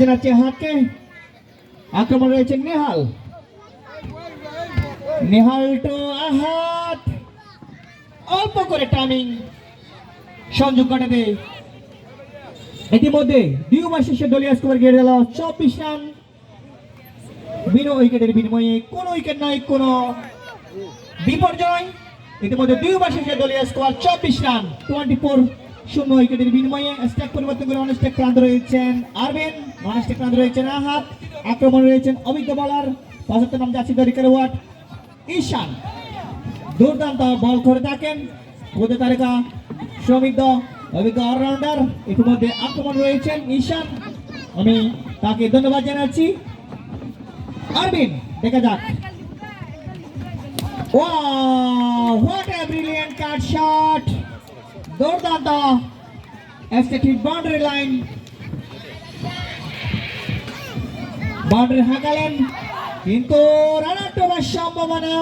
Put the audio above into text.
জানাচ্ছি হাতকে আক্রমণ রয়েছে নেহাল। নেহাল টু আহাত। অল্প করে টাইমিং সংযোগ ঘটাতে ইতিমধ্যে দুই ওভার শেষে দলীয় স্কোর গিয়ে গেল চব্বিশ রান। বিনো উইকেটের বিনিময়ে কোন উইকেট নাই, কোন বিপর্যয়। ইতিমধ্যে দুই ওভার শেষে দলীয় স্কোর চব্বিশ রান। টোয়েন্টি ফোর শূন্য উইকেটের বিনিময়ে স্ট্যাক পরিবর্তন করে অনস্ট্যাক ক্রান্ত রয়েছেন। আরবিন ননস্ট্যাক ক্রান্ত রয়েছেন আহাত আক্রমণ রয়েছেন অভিজ্ঞ বলার পঁচাত্তর নাম যাচ্ছে দরিকার ওয়াট ঈশান। দুর্দান্ত বল করে থাকেন কোদে তালিকা সৌমিক অভিজ্ঞ অলরাউন্ডার ইতিমধ্যে আক্রমণ রয়েছেন ঈশান। আমি তাকে ধন্যবাদ জানাচ্ছি। আরবিন দেখা যাক। Wow, what a brilliant cut shot! দুর্দান্ত এক্সটেটিভ বাউন্ডারি লাইন বাউন্ডারি হাঁকালেন কিন্তু রান আউট সম্ভাবনা